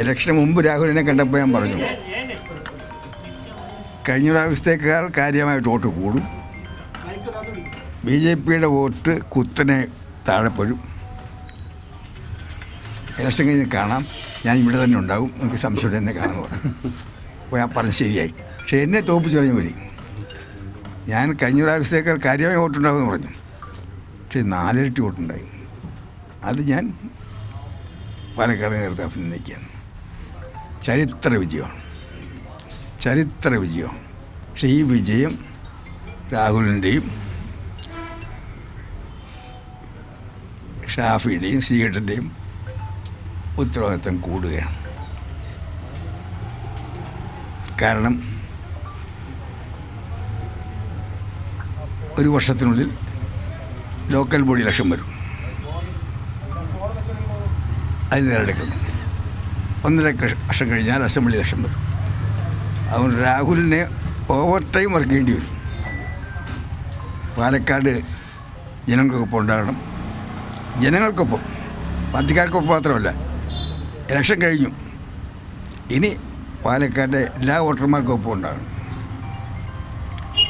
ഇലക്ഷന് മുമ്പ് രാഹുലിനെ കണ്ടപ്പോൾ ഞാൻ പറഞ്ഞു കഴിഞ്ഞ പ്രാവശ്യത്തേക്കാൾ കാര്യമായിട്ട് വോട്ട് കൂടും. ബി ജെ പിയുടെ വോട്ട് കുത്തനെ താഴെപ്പോഴും ഇലക്ഷൻ കഴിഞ്ഞ് കാണാം. ഞാൻ ഇവിടെ തന്നെ ഉണ്ടാവും. നിങ്ങൾക്ക് സംശയം തന്നെ കാണാൻ അപ്പോൾ ഞാൻ പറഞ്ഞ് ശരിയായി. പക്ഷേ എന്നെ തോപ്പിച്ച് കളഞ്ഞു വരി ഞാൻ കഴിഞ്ഞ പ്രാവശ്യത്തേക്കാൾ കാര്യമായി വോട്ടുണ്ടാകുമെന്ന് പറഞ്ഞു. പക്ഷേ നാലിരട്ടി വോട്ടുണ്ടായി. അത് ഞാൻ പാലക്കാട് നേരത്തെ അഭിനന്ദിക്കുകയാണ്. ചരിത്ര വിജയമാണ്. ചരിത്ര വിജയമാണ്. പക്ഷേ ഈ വിജയം രാഹുലിന്റെയും ഷാഫിയുടെയും സീഗട്ടിന്റെയും ഉത്തരവാദിത്തം കൂടുകയാണ്. കാരണം ഒരു വർഷത്തിനുള്ളിൽ ലോക്കൽ ബോഡി ലക്ഷം വരും. അതിന് നേരെടുക്കണം. ഒന്നര വർഷം കഴിഞ്ഞാൽ അസംബ്ലി ഇലക്ഷൻ വരും. അതുകൊണ്ട് രാഹുലിനെ ഓവർ ടൈം ചെയ്യേണ്ടി വരും. പാലക്കാട് ജനങ്ങൾക്കൊപ്പം ഉണ്ടാകണം. ജനങ്ങൾക്കൊപ്പം പാർട്ടിക്കാർക്കൊപ്പം മാത്രമല്ല ഇലക്ഷൻ കഴിഞ്ഞു. ഇനി പാലക്കാട് എല്ലാ വോട്ടർമാർക്കൊപ്പം ഉണ്ടാകണം.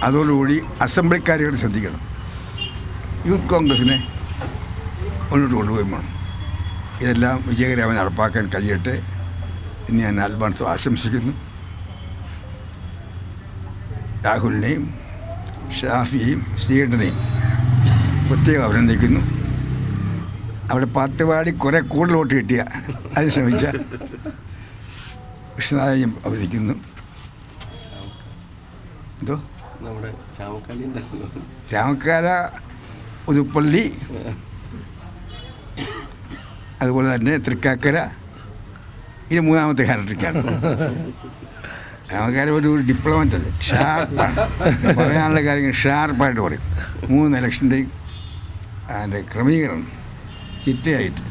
അതോടുകൂടി അസംബ്ലിക്കാരെയോട് ശ്രദ്ധിക്കണം. യൂത്ത് കോൺഗ്രസിനെ മുന്നോട്ട് കൊണ്ടുപോയി വേണം ഇതെല്ലാം വിജയകരമായി നടപ്പാക്കാൻ കഴിയട്ടെ. എന്ന് ഞാൻ ആത്മാർത്ഥം ആശംസിക്കുന്നു. രാഹുലിനെയും ഷാഫിയെയും ശ്രീകണ്ഠനെയും പ്രത്യേകം അഭിനന്ദിക്കുന്നു. അവിടെ പാട്ട് പാടി കുറെ കൂടുതൽ വോട്ട് കിട്ടിയ അതിന് ശ്രമിച്ച കൃഷ്ണനായും അഭിനയിക്കുന്നു എന്തോ? ചാമക്കാലി രാമക്കാല ഉതുപ്പള്ളി അതുപോലെ തന്നെ തൃക്കാക്കര. ഇത് മൂന്നാമത്തെ ക്യാരക്ടറിക്കാണ് നമുക്കാരും ഒരു ഡിപ്ലോമറ്റ് അല്ലേ? ഷാർപ്പാണ് പറയാനുള്ള കാര്യങ്ങൾ ഷാർപ്പായിട്ട് പറയും. മൂന്ന് ഇലക്ഷന്റെയും അതിന്റെ ക്രമീകരണം ചിറ്റയായിട്ട്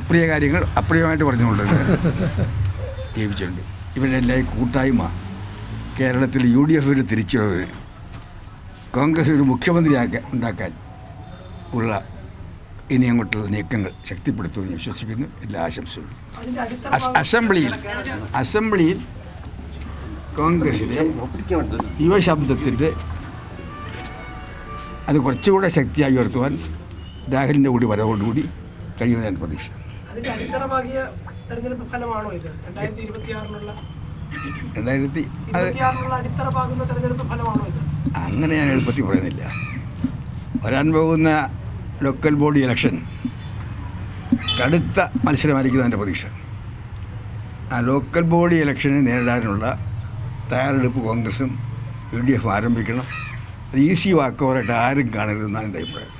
അപ്രിയ കാര്യങ്ങൾ അപ്രിയമായിട്ട് പറഞ്ഞുകൊണ്ട് ജീവിച്ചിട്ടുണ്ട് ഇവരുടെ എല്ലാ കൂട്ടായ്മ കേരളത്തിൽ യു ഡി എഫ് ഒരു തിരിച്ചുവരവ്. കോൺഗ്രസ് ഒരു മുഖ്യമന്ത്രിയാക്കാൻ ഉണ്ടാക്കാൻ ഉള്ള ഇനി അങ്ങോട്ടുള്ള നീക്കങ്ങൾ ശക്തിപ്പെടുത്തുമെന്ന് വിശ്വസിക്കുന്നു. എല്ലാ ആശംസകളും. അസ്- അസംബ്ലിയിൽ അസംബ്ലിയിൽ കോൺഗ്രസിലെ യുവശബ്ദത്തിന്റെ അത് കുറച്ചുകൂടെ ശക്തിയായി ഉയർത്തുവാൻ രാഹുലിന്റെ കൂടി വരവോടുകൂടി കഴിയുമെന്ന് ഞാൻ പ്രതീക്ഷ രണ്ടായിരത്തി അത് അങ്ങനെ ഞാൻ എളുപ്പത്തിൽ പറയുന്നില്ല. വരാൻ പോകുന്ന ലോക്കൽ ബോഡി ഇലക്ഷൻ കടുത്ത മത്സരമായിരിക്കും എന്റെ പ്രതീക്ഷ. ആ ലോക്കൽ ബോഡി ഇലക്ഷനെ നേരിടാനുള്ള തയ്യാറെടുപ്പ് കോൺഗ്രസും യു ഡി എഫ് ആരംഭിക്കണം. അത് ഈസി വാക്കോറായിട്ട് ആരും കാണരുതെന്നാണ് എന്റെ അഭിപ്രായം.